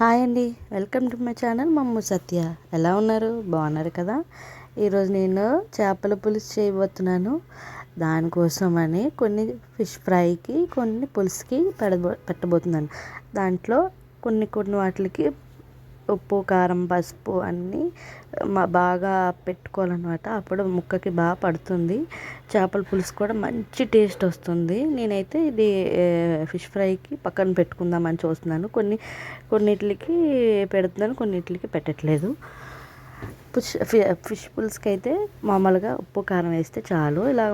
Hi అండి. Welcome to my channel మమ్ము సత్య. ఎలా ఉన్నారు? బాగున్నారు కదా? ఈరోజు నేను చేపల పులుసు చేయబోతున్నాను. దానికోసమని కొన్ని ఫిష్ ఫ్రైకి కొన్ని పులుసుకి పెడబో పెట్టబోతున్నాను. దాంట్లో కొన్ని కొన్ని వాటికి ఉప్పు కారం పసుపు అన్నీ బాగా పెట్టుకోవాలన్నమాట. అప్పుడు ముక్కకి బాగా పడుతుంది. చేపల పులుసు కూడా మంచి టేస్ట్ వస్తుంది. నేనైతే ఇది ఫిష్ ఫ్రైకి పక్కన పెట్టుకుందామని చూస్తున్నాను. కొన్ని కొన్నిటికి పెడుతున్నాను కొన్నిటికి పెట్టట్లేదు. ఫిష్ ఫిష్ పులుసుకి అయితే మామూలుగా ఉప్పు కారం వేస్తే చాలు. ఇలా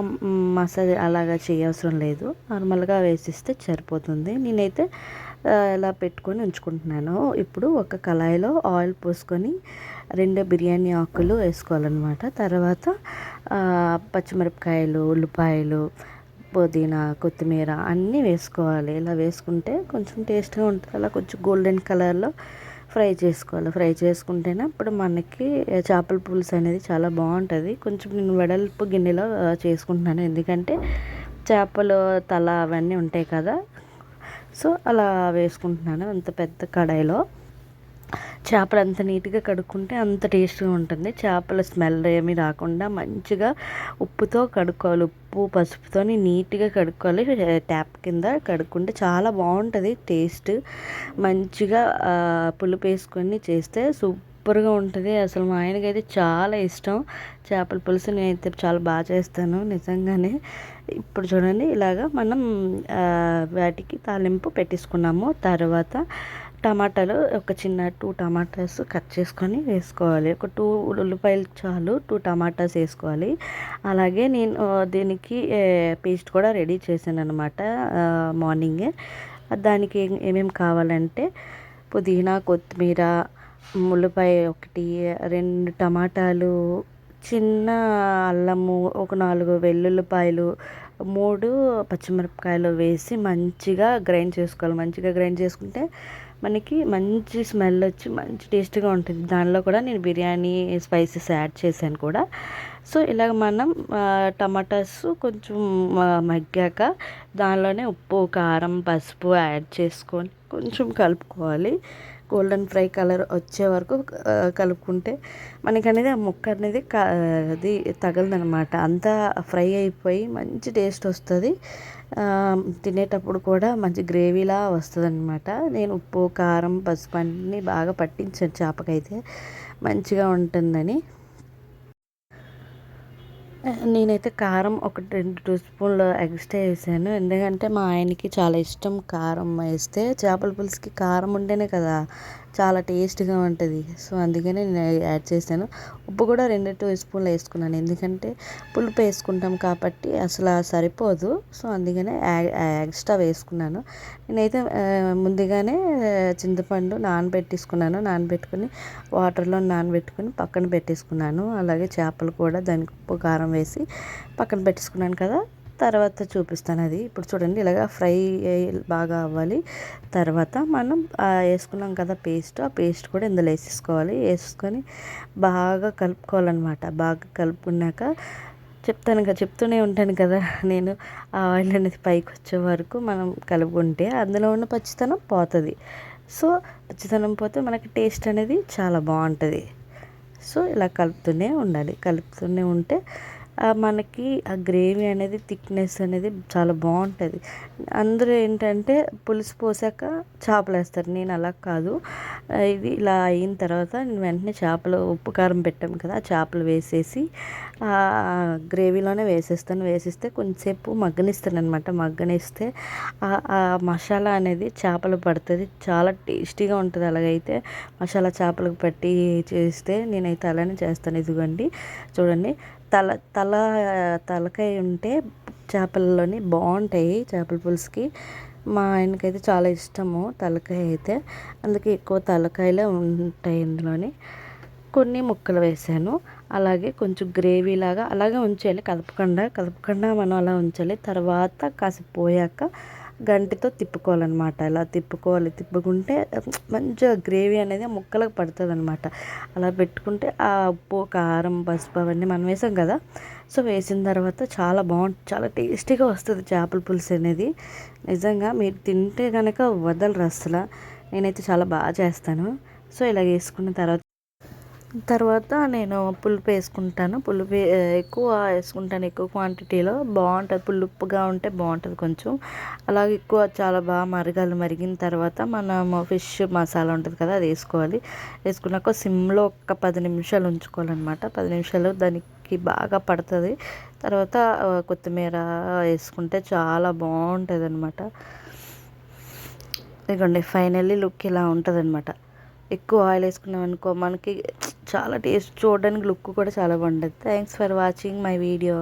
మసాజ్ అలాగా చేయవసరం లేదు. నార్మల్గా వేసిస్తే సరిపోతుంది. నేనైతే ఇలా పెట్టుకొని ఉంచుకుంటున్నాను. ఇప్పుడు ఒక కళాయిలో ఆయిల్ పోసుకొని రెండు బిర్యానీ ఆకులు వేసుకోవాలన్నమాట. తర్వాత పచ్చిమిరపకాయలు ఉల్లిపాయలు పుదీనా కొత్తిమీర అన్నీ వేసుకోవాలి. ఇలా వేసుకుంటే కొంచెం టేస్ట్గా ఉంటుంది. అలా కొంచెం గోల్డెన్ కలర్లో ఫ్రై చేసుకోవాలి. ఫ్రై చేసుకుంటేనే అప్పుడు మనకి చేపల పులుసు అనేది చాలా బాగుంటుంది. కొంచెం నేను వెడల్పు గిన్నెలో చేసుకుంటున్నాను. ఎందుకంటే చేపలు తల అవన్నీ ఉంటాయి కదా సో అలా వేసుకుంటున్నాను అంత పెద్ద కడాయిలో. చేపలు అంత నీట్గా కడుక్కుంటే అంత టేస్ట్గా ఉంటుంది. చేపల స్మెల్ ఏమీ రాకుండా మంచిగా ఉప్పుతో కడుక్కోవాలి. ఉప్పు పసుపుతో నీట్గా కడుక్కోవాలి. ట్యాప్ కింద కడుక్కుంటే చాలా బాగుంటుంది టేస్ట్. మంచిగా పులుపు వేసుకొని చేస్తే సూప్ సూపర్గా ఉంటుంది. అసలు మా ఆయనకి అయితే చాలా ఇష్టం. చేపల పులుసు నేనైతే చాలా బాగా చేస్తాను నిజంగానే. ఇప్పుడు చూడండి ఇలాగా మనం వాటికి తాలింపు పెట్టేసుకున్నాము. తర్వాత టమాటాలు ఒక చిన్న టూ టమాటాస్ కట్ చేసుకొని వేసుకోవాలి. ఒక టూ ఉల్లిపాయలు చాలు టూ టమాటాస్ వేసుకోవాలి. అలాగే నేను దీనికి పేస్ట్ కూడా రెడీ చేశాను అనమాట మార్నింగే. దానికి ఏమేమి కావాలంటే పుదీనా కొత్తిమీర ఉల్లిపాయ ఒకటి రెండు టమాటాలు చిన్న అల్లము ఒక నాలుగు వెల్లుల్లిపాయలు మూడు పచ్చిమిరపకాయలు వేసి మంచిగా గ్రైండ్ చేసుకోవాలి. మంచిగా గ్రైండ్ చేసుకుంటే మనకి మంచి స్మెల్ వచ్చి మంచి టేస్ట్గా ఉంటుంది. దానిలో కూడా నేను బిర్యానీ స్పైసెస్ యాడ్ చేశాను కూడా. సో ఇలాగ మనం టమాటాస్ కొంచెం మగ్గాక దానిలోనే ఉప్పు కారం పసుపు యాడ్ చేసుకొని కొంచెం కలుపుకోవాలి. గోల్డెన్ ఫ్రై కలర్ వచ్చే వరకు కలుపుకుంటే మనకి అనేది ఆ ముక్క అనేది అది తగలదనమాట అంతా ఫ్రై అయిపోయి మంచి టేస్ట్ వస్తుంది. తినేటప్పుడు కూడా మంచి గ్రేవీలా వస్తుంది అనమాట నేను ఉప్పు కారం పసుపు అన్నీ బాగా పట్టించాను చేపకైతే. మంచిగా ఉంటుందని. నేనైతే కారం ఒక రెండు టూ స్పూన్లు ఎక్స్ట్రా వేసాను. ఎందుకంటే మా ఆయనకి చాలా ఇష్టం కారం వేస్తే. చేపల పులుసుకి కారం ఉంటేనే కదా చాలా టేస్ట్గా ఉంటుంది. సో అందుకనే నేను యాడ్ చేశాను. ఉప్పు కూడా రెండు టూ స్పూన్లు వేసుకున్నాను. ఎందుకంటే పులుపు వేసుకుంటాం కాబట్టి అసలు సరిపోదు. సో అందుకనే ఎక్స్ట్రా వేసుకున్నాను. నేనైతే ముందుగానే చింతపండు నానబెట్టేసుకున్నాను. నానబెట్టుకుని వాటర్లో నానబెట్టుకుని పక్కన పెట్టేసుకున్నాను. అలాగే చేపలు కూడా దానికి ఉప్పు కారం వేసి పక్కన పెట్టేసుకున్నాను కదా తర్వాత చూపిస్తాను అది. ఇప్పుడు చూడండి ఇలాగా ఫ్రై బాగా అవ్వాలి. తర్వాత మనం వేసుకున్నాం కదా పేస్ట్ ఆ పేస్ట్ కూడా ఇందులో వేసేసుకోవాలి. వేసుకొని బాగా కలుపుకోవాలన్నమాట. బాగా కలుపుకున్నాక చెప్తాను కదా చెప్తూనే ఉంటాను కదా నేను ఆ ఆయిల్ అనేది పైకి వచ్చే వరకు మనం కలుపుకుంటే అందులో ఉన్న పచ్చితనం పోతుంది. సో పచ్చితనం పోతే మనకి టేస్ట్ అనేది చాలా బాగుంటుంది. సో ఇలా కలుపుతూనే ఉండాలి. కలుపుతూనే ఉంటే మనకి ఆ గ్రేవీ అనేది థిక్నెస్ అనేది చాలా బాగుంటుంది. అందరూ ఏంటంటే పులుసు పోసాక చేపలు వేస్తారు నేను అలా కాదు. ఇది ఇలా అయిన తర్వాత నేను వెంటనే చేపలు ఉప్పు కారం పెట్టాం కదా చేపలు వేసేసి గ్రేవీలోనే వేసేస్తాను. వేసిస్తే కొంచెంసేపు మగ్గనిస్తాను అనమాట మగ్గనిస్తే ఆ మసాలా అనేది చేపలు పడుతుంది. చాలా టేస్టీగా ఉంటుంది అలాగైతే. మసాలా చేపలకు పట్టి చేస్తే నేనైతే అలానే చేస్తాను. ఇదిగోండి. చూడండి. తల తల తలకాయ ఉంటే చేపలలోని బాగుంటాయి చేపల పులుసుకి. మా ఆయనకైతే చాలా ఇష్టము తలకాయ అయితే. అందుకే ఎక్కువ తలకాయలే ఉంటాయి ఇందులోని. కొన్ని ముక్కలు వేసాను. అలాగే కొంచెం గ్రేవీ లాగా అలాగే ఉంచేయాలి. కదపకుండా కదపకుండా మనం అలా ఉంచాలి. తర్వాత కాసేపు పోయాక గంటితో తిప్పుకోవాలన్నమాట. ఇలా తిప్పుకోవాలి? తిప్పుకుంటే మంచిగా గ్రేవీ అనేది ముక్కలకు పడుతుంది అనమాట అలా పెట్టుకుంటే ఆ ఉప్పు కారం పసుపు అవన్నీ మనం వేసాం కదా? సో వేసిన తర్వాత చాలా బాగుంటుంది చాలా టేస్టీగా వస్తుంది చేపల పులుసు అనేది. నిజంగా మీరు తింటే కనుక వదలరు అసలు నేనైతే చాలా బాగా చేస్తాను. సో ఇలా వేసుకున్న తర్వాత తర్వాత నేను పులుపు వేసుకుంటాను. పులుపు ఎక్కువ వేసుకుంటాను. ఎక్కువ క్వాంటిటీలో బాగుంటుంది. పులుపుగా ఉంటే బాగుంటుంది కొంచెం. అలాగే ఎక్కువ చాలా బాగా మరగాలి. మరిగిన తర్వాత మనం ఫిష్ మసాలా ఉంటుంది కదా అది వేసుకోవాలి. వేసుకున్నాక సిమ్లో ఒక పది నిమిషాలు ఉంచుకోవాలన్నమాట. పది నిమిషాలు దానికి బాగా పడుతుంది. తర్వాత కొత్తిమీర వేసుకుంటే చాలా బాగుంటుంది అనమాట ఇదిగోండి ఫైనల్లీ లుక్ ఇలా ఉంటుంది అనమాట ఎక్కువ ఆయిల్ వేసుకున్నాం అనుకో మనకి చాలా టేస్ట్ చూడడానికి లుక్ కూడా చాలా బాగుంటుంది. Thanks for watching my video